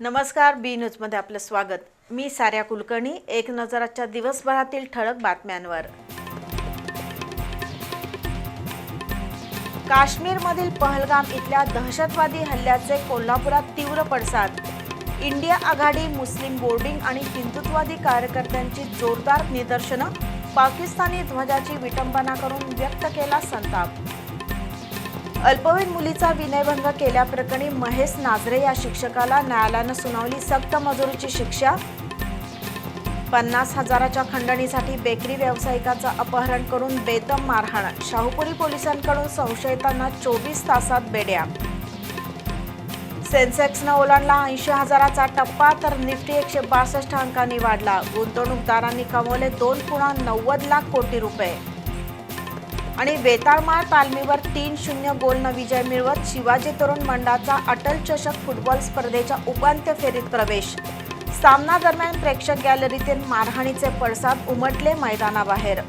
नमस्कार बी न्यूजमध्ये आपलं स्वागत. मी साऱ्या कुलकर्णी एक नजराच्या दिवसभरातील ठळक बातम्यांवर. काश्मीरमधील पहलगाम इथल्या दहशतवादी हल्ल्याचे कोल्हापुरात तीव्र पडसाद. इंडिया आघाडी मुस्लिम बोर्डिंग आणि हिंदुत्ववादी कार्यकर्त्यांची जोरदार निदर्शनं पाकिस्तानी ध्वजाची विटंबना करून व्यक्त केला संताप. अल्पवयीन मुलीचा विनयभंग केल्याप्रकरणी महेश नाजरे या शिक्षकाला न्यायालयानं सुनावली सक्त मजुरीची शिक्षा. पन्नास हजाराच्या खंडणीसाठी बेकरी व्यावसायिकाचं अपहरण करून बेदम मारहाण शाहूपुरी पोलिसांकडून संशयितांना चोवीस तासात बेड्या. सेन्सेक्सनं ओलांडला ऐंशी हजाराचा टप्पा तर निफ्टी एकशे बासष्ट अंकांनी वाढला. गुंतवणूकदारांनी कमवले दोन पुणा नव्वद लाख कोटी रुपये. आणि वेताळमाळ तालमीवर तीन शून्य गोलनं विजय मिळवत शिवाजी तरुण मंडळाचा अटल चषक फुटबॉल स्पर्धेच्या उपांत्य फेरीत प्रवेश. सामना दरम्यान प्रेक्षक गॅलरीतील मारहाणीचे पडसाद उमटले मैदानाबाहेर.